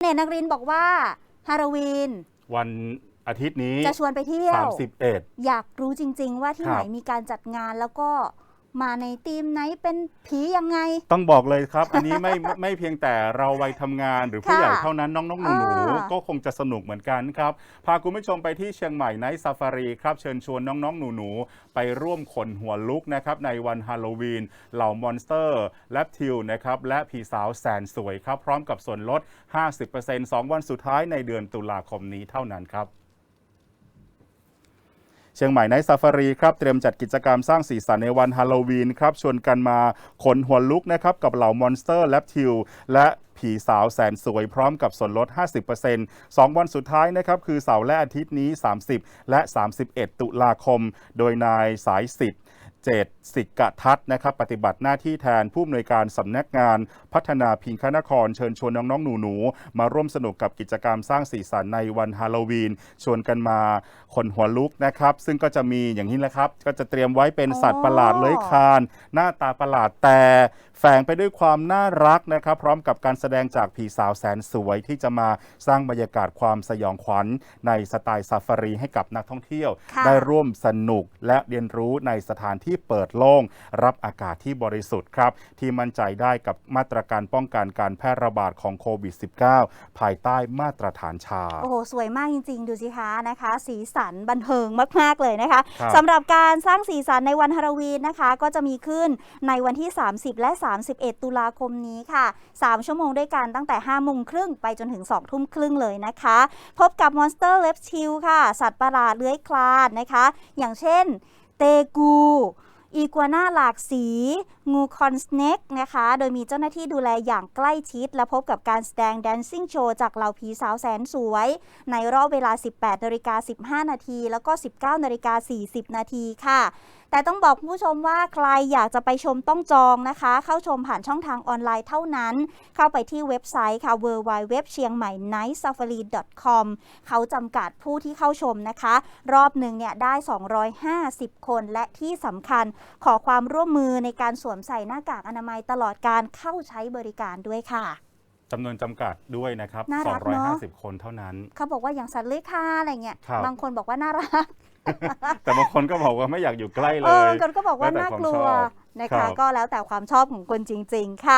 เนตรนักรินทร์บอกว่าฮาโลวีนวันอาทิตย์นี้จะชวนไปเที่ยว 31 อยากรู้จริง ๆ ว่าที่ครับ ไหนมีการจัดงานแล้วก็ มาในทีมไหนเป็นผียังไง ต้องบอกเลยครับ อันนี้ไม่ไม่ไม่เพียงแต่เราวัยทำงานหรือผู้ค่ะใหญ่เท่านั้นน้องๆหนูอ่าๆก็คงจะสนุกเหมือนกันครับ พาคุณผู้ชมไปที่เชียงใหม่ไนท์ซาฟารีครับ เชิญชวนน้องๆหนูๆไปร่วมขนหัวลุกนะครับ ในวันฮาโลวีน เหล่ามอนสเตอร์ แลปทิวนะครับ และผีสาวแสนสวยครับ พร้อมกับส่วนลด 50% 2 วันสุดท้ายในเดือนตุลาคมนี้เท่านั้นครับ เชียงใหม่ไนท์ซาฟารีครับเตรียมจัดกิจกรรมสร้างสีสันในวันฮาโลวีนครับชวนกันมาขนหัวลุกนะครับกับเหล่ามอนสเตอร์แลปทิวและผีสาวแสนสวยพร้อมกับส่วนลด 50% 2 วันสุดท้ายนะครับคือเสาร์และอาทิตย์นี้ 30 และ 31 ตุลาคม โดยนายสายสิทธิ์ เจตสิกทัศนะครับปฏิบัติหน้าที่แทนผู้อำนวยการสำนักงานพัฒนาพิงคนครเชิญชวนน้องๆหนูๆมาร่วมสนุกกับกิจกรรมสร้างสีสันในวันฮาโลวีน ชวนกันมาขนหัวลุกนะครับ ซึ่งก็จะมีอย่างนี้แหละครับ ก็จะเตรียมไว้เป็นสัตว์ประหลาดเลื้อยคลาน หน้าตาประหลาดแต่แฝงไปด้วยความน่ารักนะครับ พร้อมกับการแสดงจากผีสาวแสนสวยที่จะมาสร้างบรรยากาศความสยองขวัญ ในสไตล์ซาฟารีให้กับนักท่องเที่ยว ได้ร่วมสนุกและเรียนรู้ในสถานที่เปิดโล่งรับอากาศที่บริสุทธิ์ครับ ที่มั่นใจได้กับมาตรการป้องกันการแพร่ระบาดของโควิด -19 ภายใต้มาตรฐานชา โอ้โห สวยมากจริง ๆ ดูสิคะนะคะ สีสันบันเทิงมาก ๆ เลยนะคะครับสำหรับการสร้างสีสันในวันฮาโลวีนนะคะ ก็จะมีขึ้นในวันที่ 30 และ 31 ตุลาคมนี้ค่ะ 3 ชั่วโมงด้วยกันตั้งแต่5โมงครึ่งไปจนถึง 2 ทุ่มครึ่งเลยนะคะ พบกับมอนสเตอร์เลฟชิลค่ะ สัตว์ประหลาดเลื้อยคลานนะคะ อย่างเช่น เตกู อีกัวน่าหลากสี งูคอนสเน็กนะคะ โดยมีเจ้าหน้าที่ดูแลอย่างใกล้ชิด และพบกับการแสดงแดนซิ่งโชว์จากเหล่าผีสาวแสนสวย ในรอบเวลา 18นาฬิกา15 นาที แล้วก็ 19นาฬิกา40 นาทีค่ะแต่ต้องบอกผู้ชมว่าใครอยากจะไปชมต้องจองนะคะ เข้าชมผ่านช่องทางออนไลน์เท่านั้น เข้าไปที่เว็บไซต์ค่ะ w w w เชียงใหม่ night safari com เขาจำกัดผู้ที่เข้าชมนะคะ รอบหนึ่งเนี่ยได้ 250 คนและที่สำคัญขอความร่วมมือในการสวมใส่หน้ากากอนามัยตลอดการเข้าใช้บริการด้วยค่ะจำนวนจำกัดด้วยนะครับ น่ารักเนอะ250 คนเท่านั้น เขาบอกว่าอย่างสัตว์เลื้อยคลานอะไรเงี้ยครับบางคนบอกว่าน่ารัก แต่บางคนก็บอกว่าไม่อยากอยู่ใกล้เลเออยบางคนก็บอกว่าแล้วแต่น่ากลัวความชอบนะครัคะบก็แล้วแต่ความชอบของคนจริง ๆ ค่ะ